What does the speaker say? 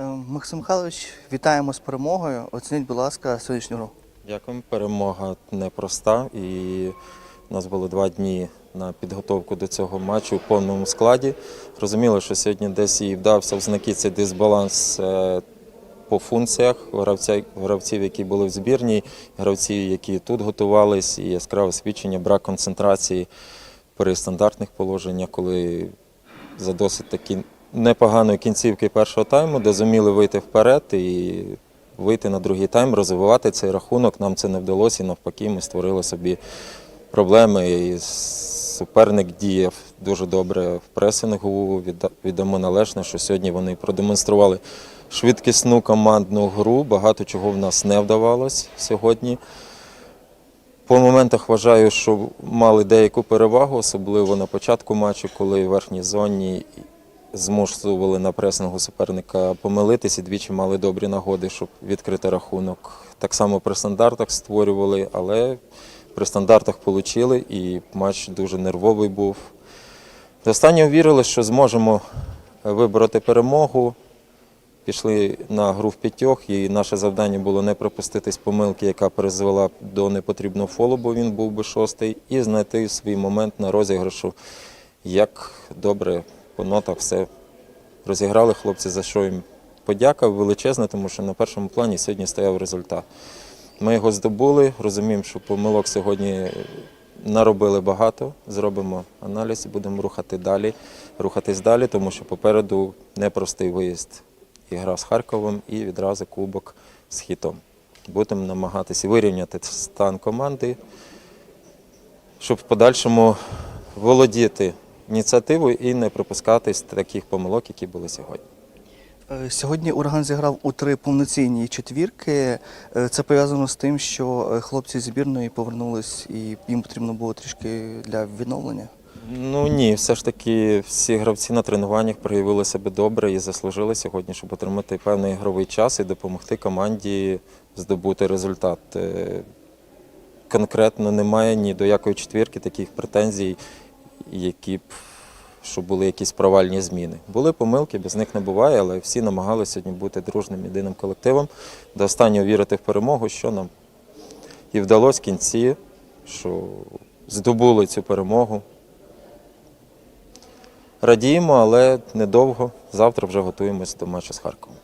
Е, Максим Михайлович, вітаємо з перемогою. Оцініть, будь ласка, сьогоднішню гру. Дякуємо. Перемога непроста. І у нас було два дні на підготовку до цього матчу в повному складі. Розуміли, що сьогодні десь і вдався в знаки цей дисбаланс е, по функціях гравців, які були в збірній, гравців, які тут готувались, і яскраве свідчення, брак концентрації при стандартних положеннях, коли за досить таки непоганої кінцівки першого тайму, де зуміли вийти вперед і вийти на другий тайм, розвивати цей рахунок. Нам це не вдалося, і навпаки, ми створили собі проблеми. І суперник діяв дуже добре в пресингу. Віддамо належне, що сьогодні вони продемонстрували швидкісну командну гру. Багато чого в нас не вдавалось сьогодні. По моментах вважаю, що мали деяку перевагу, особливо на початку матчу, коли в верхній зоні змушували на пресингу суперника помилитись і двічі мали добрі нагоди, щоб відкрити рахунок. Так само при стандартах створювали, але при стандартах отримали і матч дуже нервовий був. Останнього вірили, що зможемо вибороти перемогу. Пішли на гру в п'ятьох, і наше завдання було не пропуститись помилки, яка призвела до непотрібного фолу, бо він був би шостий, і знайти свій момент на розіграшу. Як добре по нотах все розіграли хлопці, за що їм подяка величезна, тому що на першому плані сьогодні стояв результат. Ми його здобули, розуміємо, що помилок сьогодні наробили багато. Зробимо аналіз і будемо рухати далі, рухатись далі, тому що попереду непростий виїзд. І гра з Харковом, і відразу кубок з хітом. Будемо намагатися вирівняти стан команди, щоб в подальшому володіти ініціативою і не припускатись таких помилок, які були сьогодні. Е, Сьогодні ураган зіграв у три повноцінні четвірки. Е, Це пов'язано з тим, що е, хлопці збірної повернулись і їм потрібно було трішки для відновлення. Ну ні, все ж таки всі гравці на тренуваннях проявили себе добре і заслужили сьогодні, щоб отримати певний ігровий час і допомогти команді здобути результат. Конкретно немає ні до якої четвірки таких претензій, які б що були якісь провальні зміни. Були помилки, без них не буває, але всі намагалися сьогодні бути дружним єдиним колективом, до останнього вірити в перемогу, що нам і вдалося в кінці, що здобули цю перемогу. Радіємо, але недовго. Завтра вже готуємось до матчу з Харковом.